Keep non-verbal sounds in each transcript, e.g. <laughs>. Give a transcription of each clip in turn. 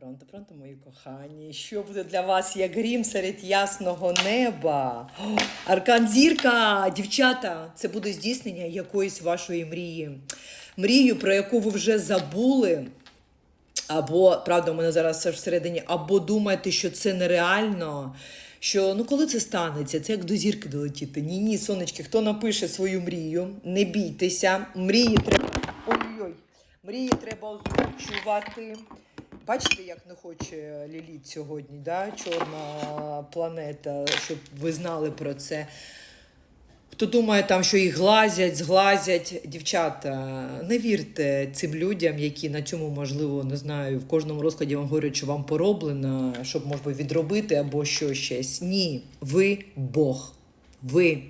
Пронто, пронто, мої кохані, що буде для вас як грім серед ясного неба? Аркан зірка, дівчата, це буде здійснення якоїсь вашої мрії. Мрію, про яку ви вже забули. Або, правда, у мене зараз все всередині, або думаєте, що це нереально. Що ну коли це станеться, це як до зірки долетіти. Ні, ні, сонечки, хто напише свою мрію, не бійтеся. Мрії треба. Ой-ой, мрії треба озвучувати. Бачите, як не хоче Ліліт сьогодні, да? чорна планета, щоб ви знали про це. Хто думає, там, що їх глазять, зглазять, дівчата, не вірте цим людям, які на цьому, можливо, не знаю, в кожному розкладі вам говорять, що вам пороблено, щоб можна відробити або що щось. Ні, ви Бог. Ви.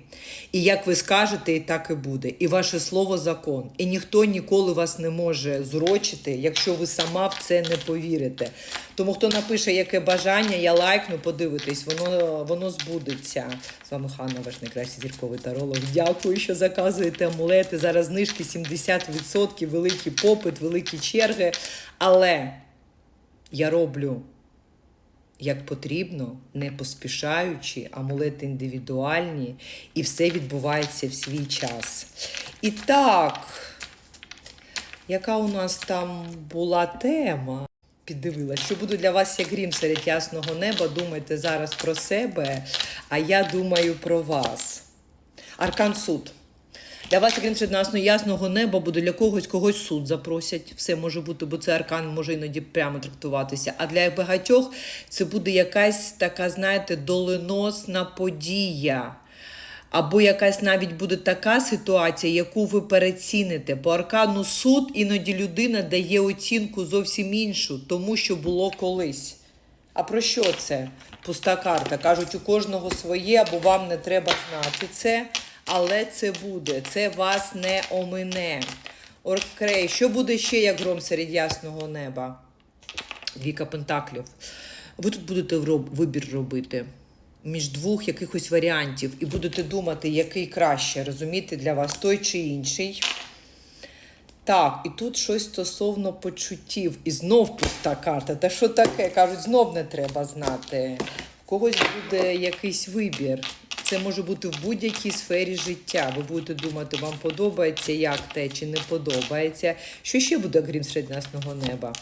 І як ви скажете, і так і буде. І ваше слово закон. І ніхто ніколи вас не може зрочити, якщо ви сама в це не повірите. Тому хто напише, яке бажання, я лайкну, подивитись, воно, воно збудеться. З вами Ханна, ваш найкращий зірковий таролог. Дякую, що заказуєте амулети. Зараз знижки 70%, великий попит, великі черги. Але я роблю як потрібно, не поспішаючи, амулети індивідуальні, і все відбувається в свій час. І так, яка у нас там була тема? Піддивила, що буду для вас як грім серед ясного неба. Думайте зараз про себе, а я думаю про вас. Аркан суд. Для вас, серед нас ясного неба, буде для когось когось суд запросять. Все може бути, бо це аркан може іноді прямо трактуватися. А для багатьох це буде якась така, знаєте, доленосна подія. Або якась навіть буде така ситуація, яку ви переціните. По аркану суд іноді людина дає оцінку зовсім іншу, тому що було колись. А про що це? Пуста карта. Кажуть, у кожного своє, або вам не треба знати це, але це буде, це вас не омине. Оркрей, що буде ще як гром серед ясного неба? Віка Пентаклів. Ви тут будете вибір робити між двох якихось варіантів і будете думати, який краще, розумієте, для вас той чи інший. Так, і тут щось стосовно почуттів. І знов пуста карта. Та що таке? Кажуть, знов не треба знати. В когось буде якийсь вибір. Це може бути в будь-якій сфері життя. Ви будете думати, вам подобається як те, чи не подобається. Що ще буде крім середнасного неба?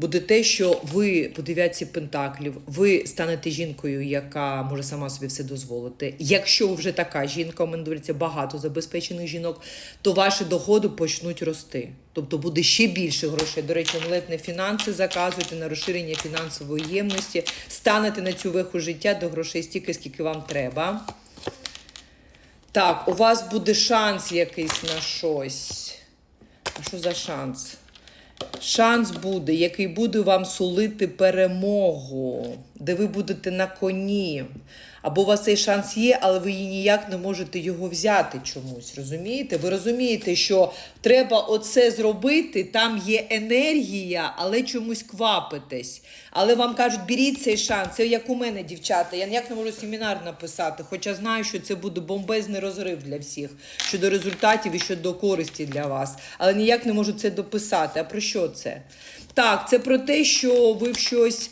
Буде те, що ви по дев'ятці пентаклів, ви станете жінкою, яка може сама собі все дозволити. Якщо ви вже така жінка, у мене доводиться багато забезпечених жінок, то ваші доходи почнуть рости. Тобто буде ще більше грошей. До речі, амулетні фінанси заказуйте на розширення фінансової ємності, станете на цю веху життя до грошей стільки, скільки вам треба. Так, у вас буде шанс якийсь на щось. А що за шанс? Шанс буде, який буде вам сулити перемогу, де ви будете на коні. Або у вас цей шанс є, але ви її ніяк не можете його взяти чомусь. Розумієте? Ви розумієте, що треба оце зробити, там є енергія, але чомусь квапитесь. Але вам кажуть, беріть цей шанс. Це як у мене, дівчата. Я ніяк не можу семінар написати, хоча знаю, що це буде бомбезний розрив для всіх щодо результатів і щодо користі для вас. Але ніяк не можу це дописати. А про це? Так, це про те, що ви в щось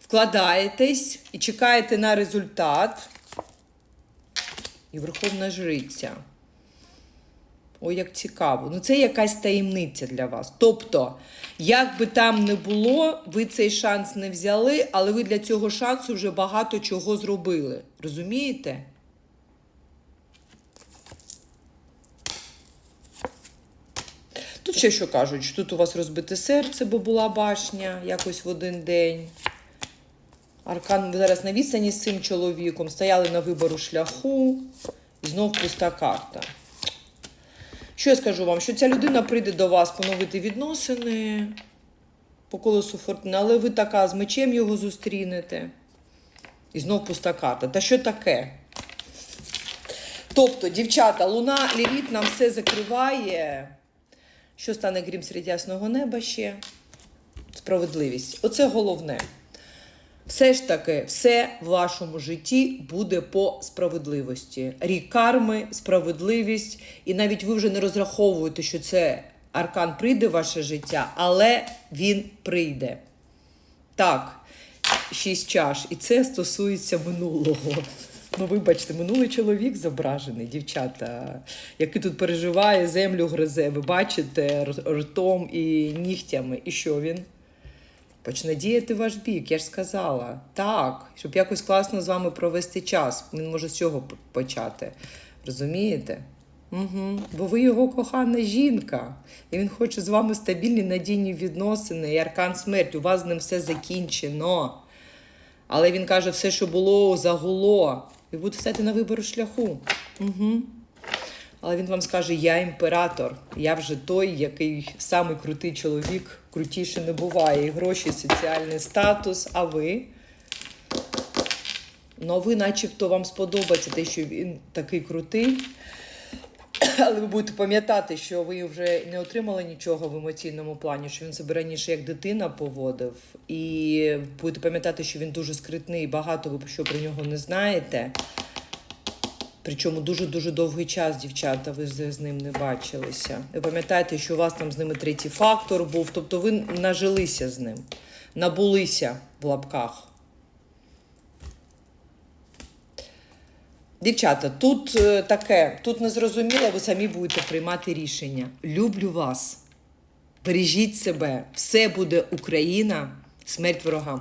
вкладаєтесь і чекаєте на результат. І Верховна Жриця. Ой, як цікаво. Ну, це якась таємниця для вас. Тобто, як би там не було, ви цей шанс не взяли, але ви для цього шансу вже багато чого зробили. Розумієте? Тут ще що кажуть, що тут у вас розбите серце, бо була башня якось в один день. Аркан зараз на відстані з цим чоловіком, стояли на вибору шляху, і знов пуста карта. Що я скажу вам? Що ця людина прийде до вас поновити відносини по колесу фортуни, але ви така з мечем його зустрінете. І знов пуста карта. Та що таке? Тобто, дівчата, луна, ліліт нам все закриває. Що стане крім серед ясного неба ще? Справедливість. Оце головне. Все ж таки, все в вашому житті буде по справедливості. Рік карми, справедливість, і навіть ви вже не розраховуєте, що це Аркан прийде в ваше життя, але він прийде. Так, шість чаш. І це стосується минулого. Ну, вибачте, минулий чоловік зображений, дівчата, який тут переживає, землю гризе. Ви бачите ртом і нігтями. І що він? Почне діяти ваш бік, я ж сказала. Так, щоб якось класно з вами провести час. Він може з цього почати. Розумієте? Угу. Бо ви його кохана жінка. І він хоче з вами стабільні надійні відносини. І аркан смерть. У вас з ним все закінчено. Але він каже, все, що було, загуло. Ви будете стати на вибору шляху. Угу. Але він вам скаже: я імператор, я вже той, який самий крутий чоловік, крутіше не буває. І гроші, соціальний статус. А ви? Ну, ви, начебто, вам сподобається те, що він такий крутий. <laughs> Але ви будете пам'ятати, що ви вже не отримали нічого в емоційному плані, що він себе раніше як дитина поводив. І будете пам'ятати, що він дуже скритний, багато ви що про нього не знаєте. Причому дуже-дуже довгий час, дівчата, ви з ним не бачилися. Ви пам'ятаєте, що у вас там з ними третій фактор був, тобто ви нажилися з ним, набулися в лапках. Дівчата, тут е, таке, тут незрозуміло, ви самі будете приймати рішення. Люблю вас. Бережіть себе. Все буде Україна, смерть ворогам.